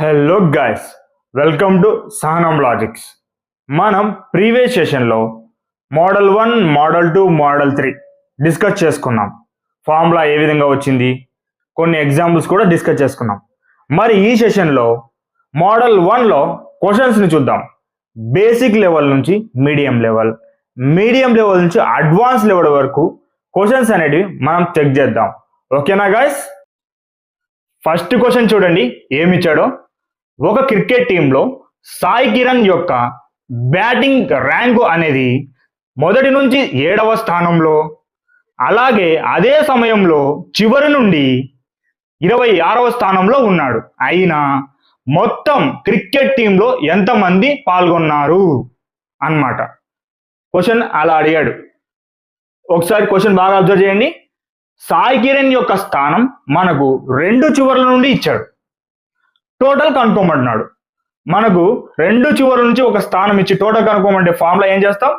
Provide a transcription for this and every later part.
Hello guys welcome to Sahanam logics మనం previous సెషన్లో model one model two model three discuss చేసుకున్నాం. Formula ఏ విధంగా వచ్చింది? కొన్ని ఎగ్జాంపుల్స్ కూడా డిస్కస్ చేసుకున్నాం. మరి ఈ సెషన్లో మోడల్ వన్లో క్వశ్చన్స్ని చూద్దాం. బేసిక్ లెవెల్ నుంచి మీడియం లెవెల్ మీడియం లెవెల్ నుంచి అడ్వాన్స్ లెవెల్ వరకు క్వశ్చన్స్ అనేటివి మనం చెక్ చేద్దాం. ఓకేనా గాయస్ ఫస్ట్ క్వశ్చన్ చూడండి. ఏమి ఇచ్చాడో ఒక క్రికెట్ టీంలో సాయి కిరణ్ యొక్క బ్యాటింగ్ ర్యాంకు అనేది మొదటి నుంచి ఏడవ స్థానంలో అలాగే అదే సమయంలో చివరి నుండి ఇరవై ఆరవ స్థానంలో ఉన్నాడు. అయినా మొత్తం క్రికెట్ టీంలో ఎంతమంది పాల్గొన్నారు అన్నమాట. క్వశ్చన్ అలా అడిగాడు. ఒకసారి క్వశ్చన్ బాగా అబ్జర్వ్ చేయండి. సాయి కిరణ్ యొక్క స్థానం మనకు రెండు చివర్ల నుండి ఇచ్చాడు. టోటల్ కనుక్కోమంటున్నాడు. మనకు రెండు చివరి నుంచి ఒక స్థానం ఇచ్చి టోటల్ కనుక్కోమంటే ఫార్ములా ఏం చేస్తాం?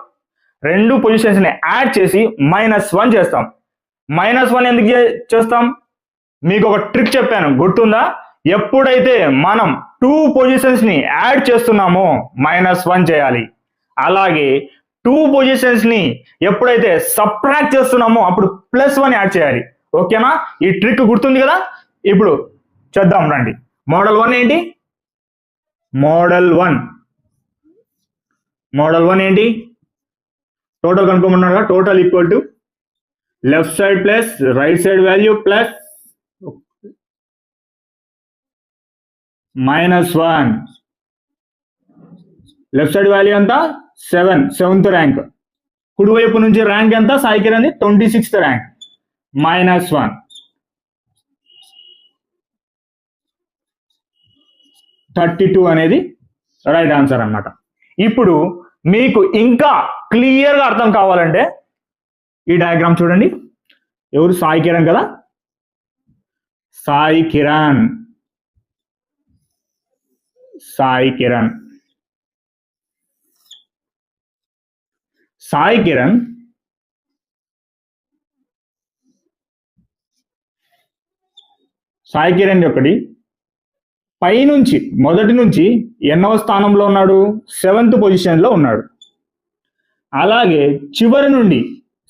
రెండు పొజిషన్స్ని యాడ్ చేసి మైనస్ వన్ చేస్తాం. మైనస్ వన్ ఎందుకు చేస్తాం? మీకు ఒక ట్రిక్ చెప్పాను. గుర్తుందా? ఎప్పుడైతే మనం టూ పొజిషన్స్ని యాడ్ చేస్తున్నామో మైనస్ వన్ చేయాలి. అలాగే టూ పొజిషన్స్ని ఎప్పుడైతే సబ్ట్రాక్ట్ చేస్తున్నామో అప్పుడు ప్లస్ వన్ యాడ్ చేయాలి. ఓకేనా? ఈ ట్రిక్ గుర్తుంది కదా? ఇప్పుడు చేద్దాం రండి. మోడల్ వన్ ఏంటి? Model one. మోడల్ వన్ ఏంటి? టోటల్ కనుక్కోమన్నాడు కదా total equal to left side plus right side value plus minus one left side value ఎంత? సెవెన్ సెవెంత్ ర్యాంక్ కుడివైపు నుంచి ర్యాంక్ ఎంత? సాయికి Kiran twenty sixth rank minus one thirty two అనేది right answer అనమాట ఇప్పుడు మీకు ఇంకా క్లియర్గా అర్థం కావాలంటే ఈ డయాగ్రామ్ చూడండి. ఎవరు? సాయి కిరణ్ కదా? సాయి కిరణ్. సాయి కిరణ్. సాయి కిరణ్. సాయి కిరణ్ ఒకటి. పైనుంచి మొదటి నుంచి ఎన్నవ స్థానంలో ఉన్నాడు సెవెంత్ పొజిషన్లో ఉన్నాడు. అలాగే చివరి నుండి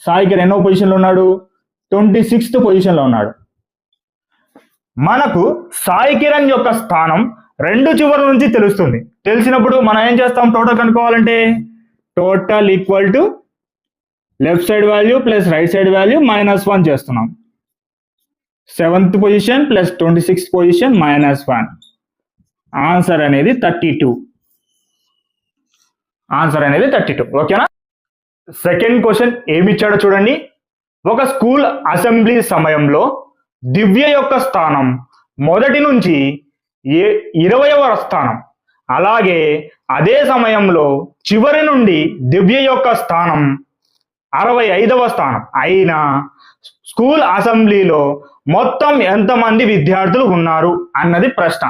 సాయికర్ ఎన్నో పొజిషన్లో ఉన్నాడు ట్వంటీ సిక్స్త్ పొజిషన్లో ఉన్నాడు. మనకు సాయి కిరణ్ యొక్క స్థానం రెండు చివరి నుంచి తెలుస్తుంది. తెలిసినప్పుడు మనం ఏం చేస్తాం? Total కనుక్కోవాలంటే total equal to left side value plus right side value minus one చేస్తున్నాం. Seventh position plus twenty sixth position minus one. Answer అనేది థర్టీ టూ ఆన్సర్ అనేది థర్టీ టూ ఓకేనా సెకండ్ క్వశ్చన్ ఏమిచ్చాడో చూడండి. ఒక స్కూల్ అసెంబ్లీ సమయంలో దివ్య యొక్క స్థానం మొదటి నుంచి ఏ ఇరవయవ స్థానం. అలాగే అదే సమయంలో చివరి నుండి దివ్య యొక్క స్థానం అరవై ఐదవ స్థానం. అయినా స్కూల్ అసెంబ్లీలో మొత్తం ఎంతమంది విద్యార్థులు ఉన్నారు అన్నది ప్రశ్న.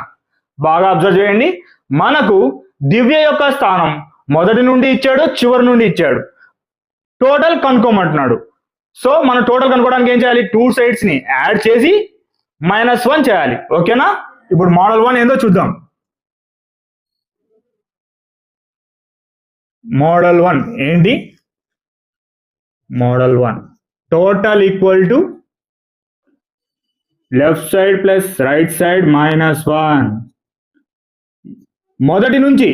బాగా అబ్జర్వ్ చేయండి. మనకు దివ్య యొక్క స్థానం మొదటి నుండి ఇచ్చాడు చివరి నుండి ఇచ్చాడు. టోటల్ కనుక్కోమంటున్నాడు. సో మనం టోటల్ కనుక్కోవడానికి ఏం చేయాలి? టూ సైడ్స్ని యాడ్ చేసి మైనస్ వన్ చేయాలి. ఓకేనా ఇప్పుడు మోడల్ వన్ ఏందో చూద్దాం. మోడల్ వన్ ఏంటి? Model one total equal to left side plus right side minus one మొదటి నుంచి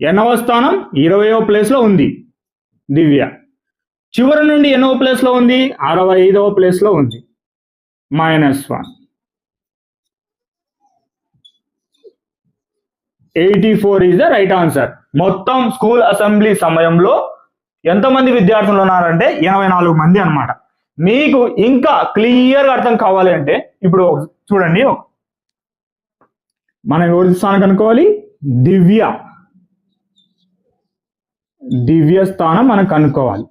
ఎన్నవ స్థానం ఇరవయో ప్లేస్లో ఉంది. దివ్య. చివరి నుండి ఎన్నో ప్లేస్లో ఉంది అరవై ఐదవ ప్లేస్లో ఉంది. Minus one eighty four is the right answer మొత్తం స్కూల్ అసెంబ్లీ సమయంలో ఎంతమంది విద్యార్థులు ఉన్నారంటే ఎనభై నాలుగు మంది అన్నమాట. మీకు ఇంకా క్లియర్గా అర్థం కావాలి అంటే ఇప్పుడు చూడండి. మనం ఎవరి స్థానం కనుక్కోవాలి? దివ్య. దివ్య స్థానం మనం కనుక్కోవాలి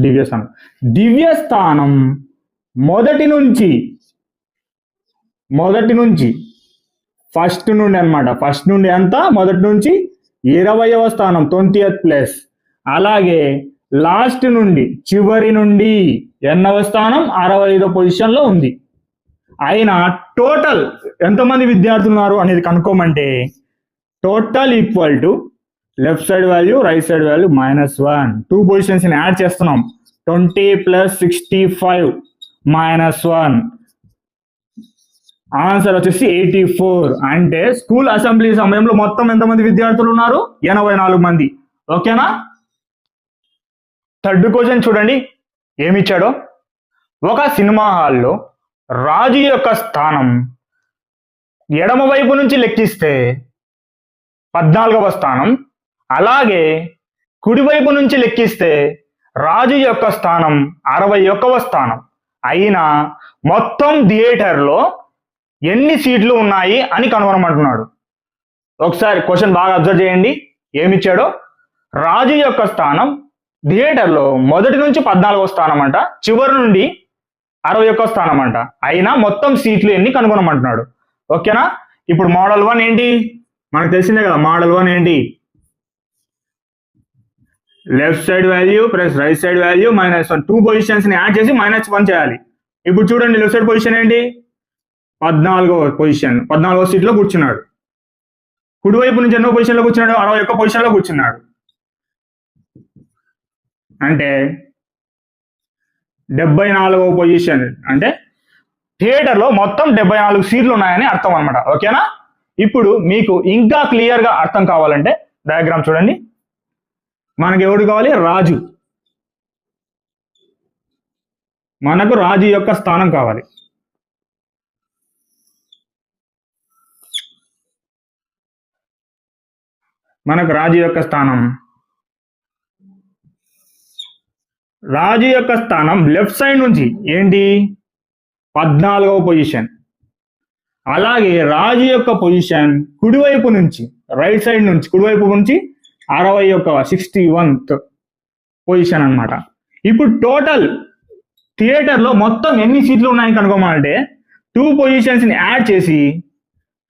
దివ్య స్థానం. దివ్య స్థానం మొదటి నుంచి మొదటి నుంచి ఫస్ట్ నుండి అనమాట ఫస్ట్ నుండి ఎంత? మొదటి నుంచి ఇరవయవ స్థానం ట్వంటీ ప్లేస్ అలాగే లాస్ట్ నుండి చివరి నుండి ఎన్నవ స్థానం? అరవై ఐదో పొజిషన్లో ఉంది. అయినా టోటల్ ఎంతమంది విద్యార్థులు ఉన్నారు అనేది కనుక్కోమంటే total equal to left side value right side value minus one. Two positions add చేస్తున్నాం. Twenty plus sixty five minus one. Answer వచ్చేసి ఎయిటీ ఫోర్. అంటే స్కూల్ అసెంబ్లీ సమయంలో మొత్తం ఎంతమంది విద్యార్థులు ఉన్నారు? ఎనభై నాలుగు మంది. ఓకేనా? థర్డ్ క్వశ్చన్ చూడండి. ఏమిచ్చాడో ఒక సినిమా హాల్లో రాజు యొక్క స్థానం ఎడమ వైపు నుంచి లెక్కిస్తే పద్నాలుగవ స్థానం. అలాగే కుడివైపు నుంచి లెక్కిస్తే రాజు యొక్క స్థానం అరవై ఒక్కవ స్థానం. అయినా మొత్తం థియేటర్లో ఎన్ని సీట్లు ఉన్నాయి అని కనుగొనమంటున్నాడు. ఒకసారి క్వశ్చన్ బాగా అబ్జర్వ్ చేయండి. ఏమిచ్చాడో? రాజు యొక్క స్థానం థియేటర్లో మొదటి నుంచి పద్నాలుగో స్థానం అంట. చివరి నుండి అరవై ఒక్క స్థానం అంట అయినా మొత్తం సీట్లు ఎన్ని కనుగొనమంటున్నాడు. ఓకేనా? ఇప్పుడు మోడల్ వన్ ఏంటి? మనకు తెలిసిందే కదా మోడల్ వన్ ఏంటి? Left side value plus right side value minus one. Two పొజిషన్స్ని add చేసి మైనస్ వన్ చేయాలి. ఇప్పుడు చూడండి లెఫ్ట్ సైడ్ పొజిషన్ ఏంటి? పద్నాలుగో పొజిషన్ పద్నాలుగో సీట్లో కూర్చున్నాడు. కుడివైపు నుంచి ఎన్నో పొజిషన్లో కూర్చున్నాడు? అరవై ఒక్క పొజిషన్లో కూర్చున్నాడు. అంటే డెబ్బై నాలుగవ పొజిషన్ అంటే థియేటర్లో మొత్తం డెబ్బై నాలుగు సీట్లు ఉన్నాయని అర్థం అనమాట ఓకేనా? ఇప్పుడు మీకు ఇంకా క్లియర్గా అర్థం కావాలంటే డయాగ్రామ్ చూడండి. మనకి ఎవడు కావాలి? రాజు. మనకు రాజు యొక్క స్థానం కావాలి. మనకు రాజు యొక్క స్థానం. రాజు యొక్క స్థానం లెఫ్ట్ సైడ్ నుంచి. ఏంటి? పద్నాలుగవ పొజిషన్ అలాగే రాజు యొక్క పొజిషన్ కుడివైపు నుంచి రైట్ సైడ్ నుంచి కుడివైపు నుంచి అరవై ఒక సిక్స్టీ వన్త్ పొజిషన్ అనమాట ఇప్పుడు టోటల్ థియేటర్లో మొత్తం ఎన్ని సీట్లు ఉన్నాయని కనుక్కోమంటే టూ పొజిషన్స్ని యాడ్ చేసి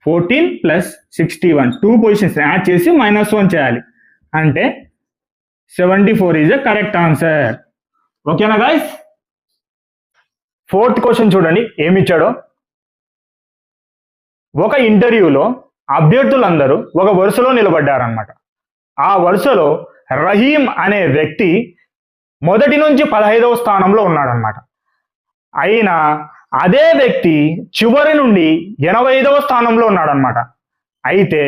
fourteen plus sixty one two పొజిషన్స్ని add చేసి మైనస్ వన్ చేయాలి. అంటే seventy four is the correct answer ఓకేనా గాయస్ ఫోర్త్ క్వశ్చన్ చూడండి ఏమి ఇచ్చాడో ఒక ఇంటర్వ్యూలో అభ్యర్థులందరూ ఒక వరుసలో నిలబడ్డారనమాట ఆ వరుసలో రహీం అనే వ్యక్తి మొదటి నుంచి పదహైదవ స్థానంలో ఉన్నాడనమాట అయినా అదే వ్యక్తి చివరి నుండి ఎనభై ఐదవ స్థానంలో ఉన్నాడనమాట అయితే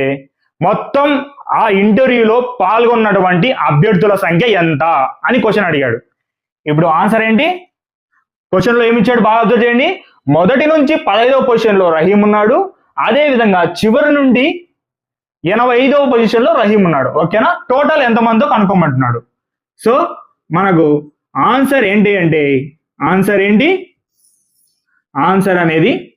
మొత్తం ఆ ఇంటర్వ్యూలో పాల్గొన్నటువంటి అభ్యర్థుల సంఖ్య ఎంత అని క్వశ్చన్ అడిగాడు. ఇప్పుడు ఆన్సర్ ఏంటి? క్వశ్చన్లో ఏమి ఇచ్చాడు? బాగా అబ్జర్వ్ చేయండి. మొదటి నుంచి పదహైదవ పొజిషన్లో రహీం ఉన్నాడు. అదే విధంగా చివరి నుండి ఎనభై ఐదవ పొజిషన్లో రహీం ఉన్నాడు. ఓకేనా? టోటల్ ఎంతమందో కనుక్కోమంటున్నాడు సో మనకు ఆన్సర్ ఏంటి అంటే ఆన్సర్ ఏంటి? ఆన్సర్ అనేది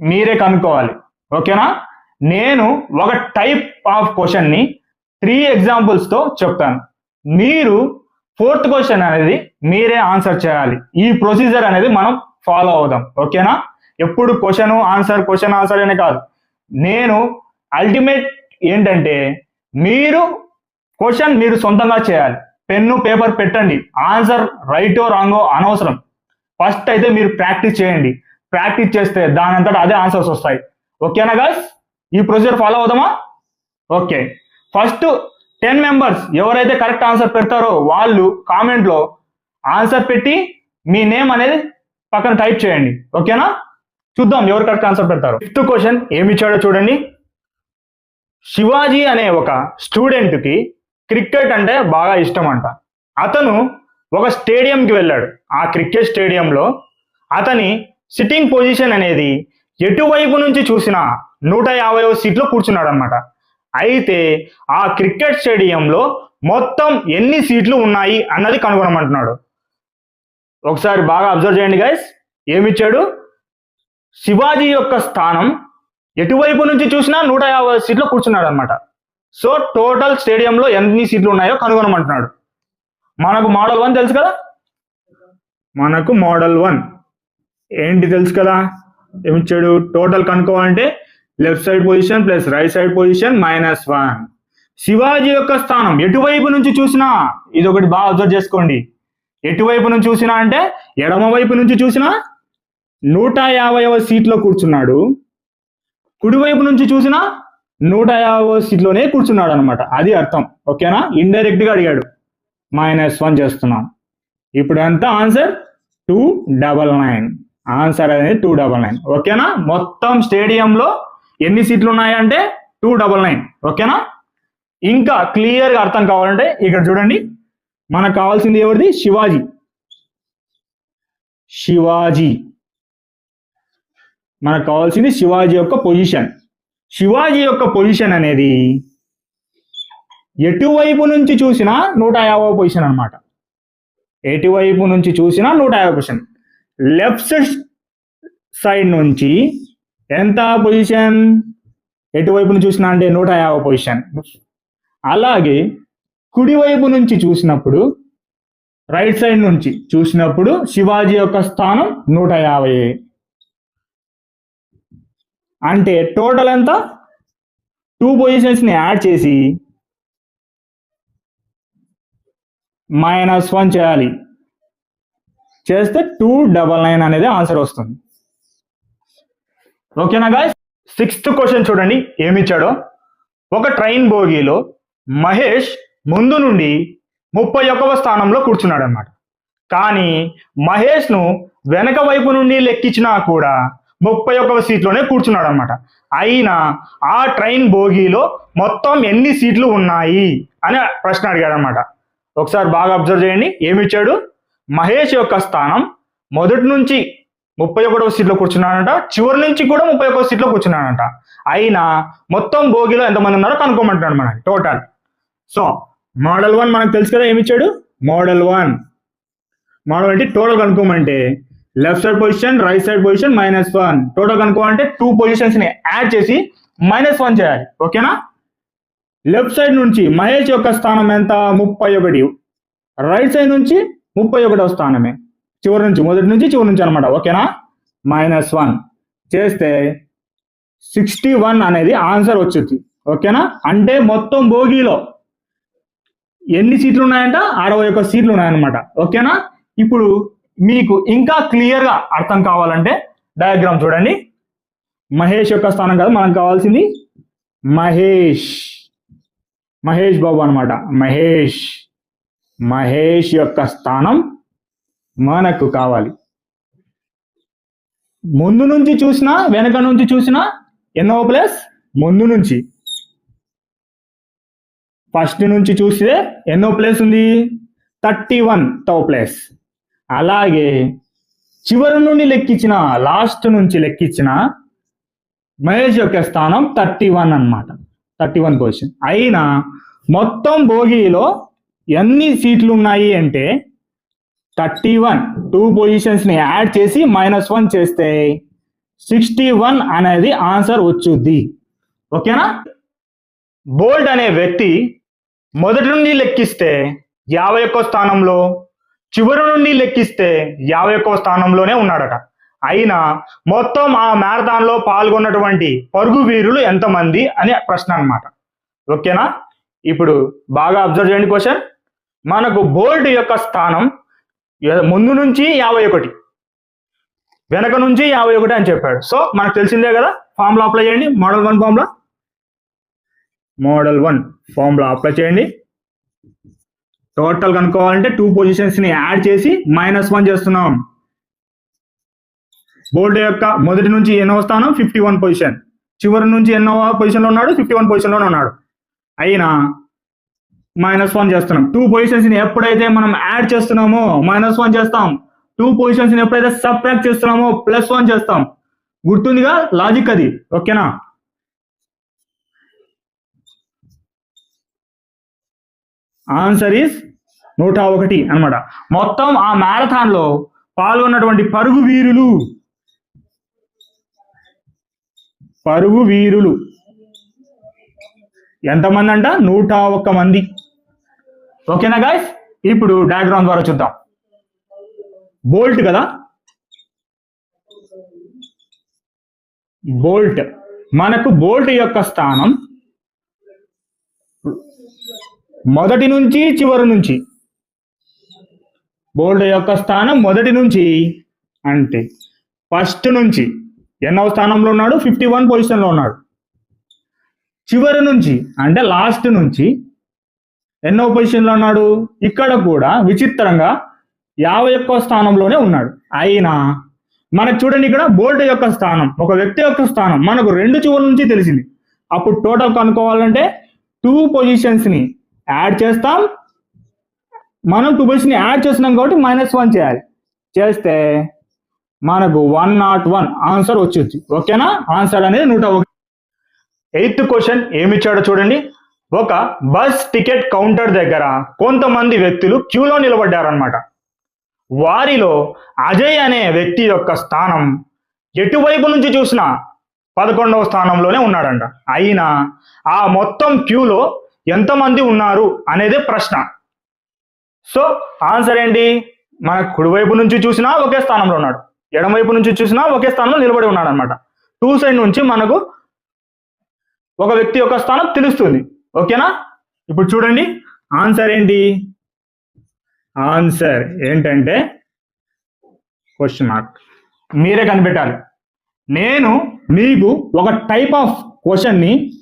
మీరే కనుక్కోవాలి. ఓకేనా? నేను ఒక టైప్ ఆఫ్ క్వశ్చన్ని త్రీ ఎగ్జాంపుల్స్తో చెప్తాను. మీరు ఫోర్త్ క్వశ్చన్ అనేది మీరే ఆన్సర్ చేయాలి. ఈ ప్రొసీజర్ అనేది మనం ఫాలో అవుదాం. ఓకేనా? ఎప్పుడు క్వశ్చన్ ఆన్సర్ క్వశ్చన్ ఆన్సర్ అనే కాదు. నేను అల్టిమేట్ ఏంటంటే మీరు క్వశ్చన్ మీరు సొంతంగా చేయాలి. పెన్ను పేపర్ పెట్టండి. ఆన్సర్ రైటో రాంగో అనవసరం. ఫస్ట్ అయితే మీరు ప్రాక్టీస్ చేయండి. ప్రాక్టీస్ చేస్తే దాని అదే ఆన్సర్స్ వస్తాయి. ఓకేనా గాస్ ఈ ప్రొసీజర్ ఫాలో అవుదామా? ఓకే. ఫస్ట్ టెన్ మెంబర్స్ ఎవరైతే కరెక్ట్ ఆన్సర్ పెడతారో వాళ్ళు కామెంట్లో ఆన్సర్ పెట్టి మీ నేమ్ అనేది పక్కన టైప్ చేయండి. ఓకేనా చూద్దాం ఎవరు కరెక్ట్ ఆన్సర్ పెడతారు. ఫిఫ్త్ క్వశ్చన్ ఏమి ఇచ్చాడో చూడండి. శివాజీ అనే ఒక స్టూడెంట్కి క్రికెట్ అంటే బాగా ఇష్టం అంట అతను ఒక స్టేడియంకి వెళ్ళాడు. ఆ క్రికెట్ స్టేడియంలో అతని సిట్టింగ్ పొజిషన్ అనేది ఎటువైపు నుంచి చూసినా నూట యాభైవ సీట్లో కూర్చున్నాడు అనమాట అయితే ఆ క్రికెట్ స్టేడియంలో మొత్తం ఎన్ని సీట్లు ఉన్నాయి అన్నది కనుగొనమంటున్నాడు. ఒకసారి బాగా అబ్జర్వ్ చేయండి గైస్ ఏమిచ్చాడు? శివాజీ యొక్క స్థానం ఎటువైపు నుంచి చూసినా నూట యాభై సీట్లో కూర్చున్నాడు అనమాట సో టోటల్ స్టేడియంలో ఎన్ని సీట్లు ఉన్నాయో కనుగొనమంటున్నాడు. మనకు మోడల్ వన్ తెలుసు కదా? మనకు మోడల్ వన్ ఏంటి తెలుసు కదా? ఏమిచ్చాడు? Total కనుక్కోవాలంటే left side position plus right side position minus one Shivaji యొక్క స్థానం ఎటువైపు నుంచి చూసినా ఇది ఒకటి బాగా అబ్జర్వ్ చేసుకోండి. ఎటువైపు నుంచి చూసినా అంటే ఎడమ వైపు నుంచి చూసినా నూట యాభైవ సీట్లో కూర్చున్నాడు. కుడివైపు నుంచి చూసినా నూట యాభై సీట్లోనే కూర్చున్నాడు అనమాట అది అర్థం. ఓకేనా ఇండైరెక్ట్గా అడిగాడు. మైనస్ వన్ చేస్తున్నాం. ఇప్పుడు ఎంత answer two double nine answer అనేది టూ డబల్ నైన్ ఓకేనా మొత్తం స్టేడియంలో ఎన్ని సీట్లు ఉన్నాయంటే టూ డబల్ నైన్. ఓకేనా? ఇంకా క్లియర్గా అర్థం కావాలంటే ఇక్కడ చూడండి. మనకు కావాల్సింది ఎవరిది? శివాజీ. శివాజీ. మనకు కావాల్సింది శివాజీ యొక్క పొజిషన్. శివాజీ యొక్క పొజిషన్ అనేది ఎటువైపు నుంచి చూసినా నూట యాభై పొజిషన్ అనమాట ఎటువైపు నుంచి చూసినా నూట యాభై పొజిషన్. లెఫ్ట్ సైడ్ నుంచి ఎంత పొజిషన్ ఎటువైపును చూసినా అంటే నూట యాభై పొజిషన్ అలాగే కుడివైపు నుంచి చూసినప్పుడు రైట్ సైడ్ నుంచి చూసినప్పుడు శివాజీ యొక్క స్థానం నూట యాభై. అంటే టోటల్ ఎంత? టూ పొజిషన్స్ని యాడ్ చేసి మైనస్ వన్ చేయాలి. చేస్తే టూ డబల్ నైన్ అనేది ఆన్సర్ వస్తుంది. ఓకేనా గాయస్ సిక్స్త్ క్వశ్చన్ చూడండి ఏమిచ్చాడో? ఒక ట్రైన్ బోగీలో మహేష్ ముందు నుండి ముప్పై ఒక్కవ స్థానంలో కూర్చున్నాడు అనమాట కానీ మహేష్ను వెనక వైపు నుండి లెక్కించినా కూడా ముప్పై ఒక్కవ సీట్లోనే కూర్చున్నాడు అనమాట అయినా ఆ ట్రైన్ బోగీలో మొత్తం ఎన్ని సీట్లు ఉన్నాయి అని ప్రశ్న అడిగాడు అనమాట ఒకసారి బాగా అబ్జర్వ్ చేయండి ఏమి ఇచ్చాడు మహేష్ యొక్క స్థానం మొదటి నుంచి ముప్పై ఒకటవ సీట్లో కూర్చున్నాడంట. చివరి నుంచి కూడా ముప్పై ఒకటో సీట్లో కూర్చున్నాడంట. అయినా మొత్తం భోగిలో ఎంతమంది ఉన్నారో కనుక్కోమంటున్నాడు మనకి టోటల్ సో మోడల్ వన్ మనకు తెలుసు కదా ఏమి ఇచ్చాడు? మోడల్ వన్ మోడల్ అంటే total కనుక్కోమంటే left side position right side position minus one total కనుక్కోమంటే two పొజిషన్స్ని యాడ్ చేసి మైనస్ వన్ చేయాలి. ఓకేనా లెఫ్ట్ సైడ్ నుంచి మహేష్ యొక్క స్థానం ఎంత? ముప్పై ఒకటి. రైట్ సైడ్ నుంచి ముప్పై ఒకటో స్థానమే. చివరి నుంచి మొదటి నుంచి చివరి నుంచి అనమాట ఓకేనా? Minus one. చేస్తే సిక్స్టీ వన్ అనేది ఆన్సర్ వచ్చింది ఓకేనా? అంటే మొత్తం భోగిలో ఎన్ని సీట్లు ఉన్నాయంట? అరవై ఒక్క సీట్లు ఉన్నాయన్నమాట ఓకేనా? ఇప్పుడు మీకు ఇంకా క్లియర్గా అర్థం కావాలంటే డయాగ్రామ్ చూడండి. మహేష్ యొక్క స్థానం కాదు మనకు కావాల్సింది మహేష్. మహేష్ బాబు అనమాట మహేష్. మహేష్ యొక్క స్థానం మనకు కావాలి. ముందు నుంచి చూసినా వెనక నుంచి చూసినా ఎన్నో ప్లేస్ ముందు నుంచి. ఫస్ట్ నుంచి చూస్తే ఎన్నో ప్లేస్ ఉంది? థర్టీ వన్తో ప్లేస్ అలాగే చివరి నుండి లెక్కించిన లాస్ట్ నుంచి లెక్కించిన మహేష్ యొక్క స్థానం థర్టీ వన్ అనమాట థర్టీ వన్ పొజిషన్ అయినా మొత్తం భోగిలో ఎన్ని సీట్లు ఉన్నాయి అంటే థర్టీ వన్. టూ పొజిషన్స్ని యాడ్ చేసి మైనస్ వన్ చేస్తే సిక్స్టీ వన్ అనేది ఆన్సర్ వచ్చుద్ది. ఓకేనా? బోల్డ్ అనే వ్యక్తి మొదటి నుండి లెక్కిస్తే యాభై ఒక్క స్థానంలో చివరి నుండి లెక్కిస్తే యాభై ఒక్క స్థానంలోనే ఉన్నాడట. అయినా మొత్తం ఆ మ్యారథాన్లో పాల్గొన్నటువంటి పరుగు వీరులు ఎంతమంది అనే ప్రశ్న అన్నమాట. ఓకేనా? ఇప్పుడు బాగా అబ్జర్వ్ చేయండి క్వశ్చన్ మనకు బోల్ట్ యొక్క స్థానం ముందు నుంచి యాభై ఒకటి. వెనక నుంచి యాభై ఒకటి అని చెప్పాడు. సో మనకు తెలిసిందే కదా ఫార్ములా అప్లై చేయండి. Model one formula model one formula apply చేయండి. టోటల్ కనుక్కోవాలంటే టూ పొజిషన్స్ని యాడ్ చేసి మైనస్ వన్ చేస్తున్నాం. బోర్డు యొక్క మొదటి నుంచి ఎన్నో స్థానం? ఫిఫ్టీ వన్ పొజిషన్ చివరి నుంచి ఎన్నో పొజిషన్లో ఉన్నాడు? ఫిఫ్టీ వన్ పొజిషన్ ఉన్నాడు. అయినా మైనస్ వన్ చేస్తున్నాం. టూ పొజిషన్స్ని ఎప్పుడైతే మనం యాడ్ చేస్తున్నామో మైనస్ వన్ చేస్తాం. టూ పొజిషన్స్ని ఎప్పుడైతే సబ్ట్రాక్ట్ చేస్తున్నామో ప్లస్ వన్ చేస్తాం. గుర్తుందిగా? లాజిక్ అది. ఓకేనా ఆన్సర్ ఈస్ నూట ఒకటి అన్నమాట. మొత్తం ఆ మ్యారథాన్లో పాల్గొన్నటువంటి పరుగు వీరులు. పరుగు వీరులు. ఎంతమంది అంట? నూట ఒక్క మంది. ఓకేనా గాయస్ ఇప్పుడు డయాగ్రామ్ ద్వారా చూద్దాం. బోల్ట్ కదా? బోల్ట్ మనకు బోల్ట్ యొక్క స్థానం మొదటి నుంచి చివరి నుంచి. బోల్ట్ యొక్క స్థానం మొదటి నుంచి అంటే ఫస్ట్ నుంచి. ఎన్నవ స్థానంలో ఉన్నాడు? ఫిఫ్టీ వన్ పొజిషన్లో ఉన్నాడు. చివరి నుంచి అంటే లాస్ట్ నుంచి ఎన్నో పొజిషన్లో ఉన్నాడు? ఇక్కడ కూడా విచిత్రంగా యాభై ఒక్క స్థానంలోనే ఉన్నాడు. అయినా మనకు చూడండి ఇక్కడ బోల్ట్ యొక్క స్థానం ఒక వ్యక్తి యొక్క స్థానం మనకు రెండు చివరి నుంచి తెలిసింది. అప్పుడు టోటల్ కనుక్కోవాలంటే టూ పొజిషన్స్ని యాడ్ చేస్తాం. మనం టూ పొజిషన్ యాడ్ చేస్తున్నాం కాబట్టి మైనస్ వన్ చేయాలి. చేస్తే మనకు వన్ నాట్ వన్ ఆన్సర్ వచ్చేది. ఓకేనా? ఆన్సర్ అనేది నూట ఒకటి. ఎయిత్ క్వశ్చన్ ఏమిచ్చాడో చూడండి. ఒక బస్ టికెట్ కౌంటర్ దగ్గర కొంతమంది వ్యక్తులు క్యూలో నిలబడ్డారనమాట వారిలో అజయ్ అనే వ్యక్తి యొక్క స్థానం ఎటువైపు నుంచి చూసినా పదకొండవ స్థానంలోనే ఉన్నాడంట. అయినా ఆ మొత్తం క్యూలో ఎంతమంది ఉన్నారు అనేది ప్రశ్న. సో ఆన్సర్ ఏంటి? మన కుడివైపు నుంచి చూసినా ఒకే స్థానంలో ఉన్నాడు. ఎడమవైపు నుంచి చూసినా ఒకే స్థానంలో నిలబడి ఉన్నాడు అనమాట టూ సైడ్ నుంచి మనకు ఒక వ్యక్తి యొక్క స్థానం తెలుస్తుంది. ఓకేనా? ఇప్పుడు చూడండి. ఆన్సర్ ఏంటి? ఆన్సర్ ఏంటంటే క్వశ్చన్ మార్క్ మీరే కనిపెట్టాలి. నేను మీకు ఒక టైప్ ఆఫ్ క్వశ్చన్ని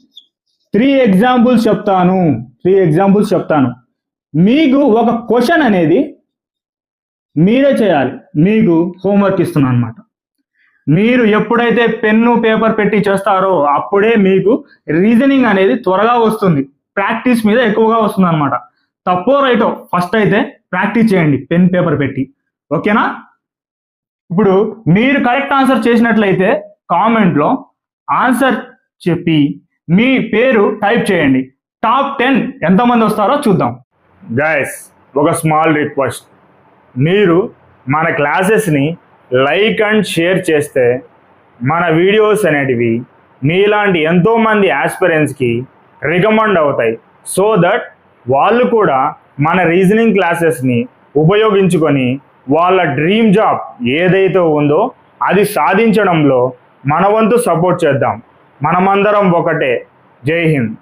త్రీ ఎగ్జాంపుల్స్ చెప్తాను. త్రీ ఎగ్జాంపుల్స్ చెప్తాను. మీకు ఒక క్వశ్చన్ అనేది మీరే చేయాలి. మీకు హోంవర్క్ ఇస్తున్నాను అనమాట మీరు ఎప్పుడైతే పెన్ను పేపర్ పెట్టి చేస్తారో అప్పుడే మీకు రీజనింగ్ అనేది త్వరగా వస్తుంది. ప్రాక్టీస్ మీద ఎక్కువగా వస్తుంది అనమాట తప్పో రైటో ఫస్ట్ అయితే ప్రాక్టీస్ చేయండి పెన్ పేపర్ పెట్టి. ఓకేనా? ఇప్పుడు మీరు కరెక్ట్ ఆన్సర్ చేసినట్లయితే కామెంట్లో ఆన్సర్ చెప్పి మీ పేరు టైప్ చేయండి. టాప్ టెన్ ఎంతమంది వస్తారో చూద్దాం. గైస్ ఒక స్మాల్ రిక్వెస్ట్ మీరు మన క్లాసెస్ని లైక్ అండ్ షేర్ చేస్తే మన వీడియోస్ అనేటివి మీలాంటి ఎంతోమంది ఆస్పిరెంట్స్కి రికమెండ్ అవుతాయి. సో దట్ వాళ్ళు కూడా మన రీజనింగ్ క్లాసెస్ని ఉపయోగించుకొని వాళ్ళ డ్రీమ్ జాబ్ ఏదైతే ఉందో అది సాధించడంలో మన వంతు సపోర్ట్ చేద్దాం. మనమందరం ఒకటే. జై హింద్.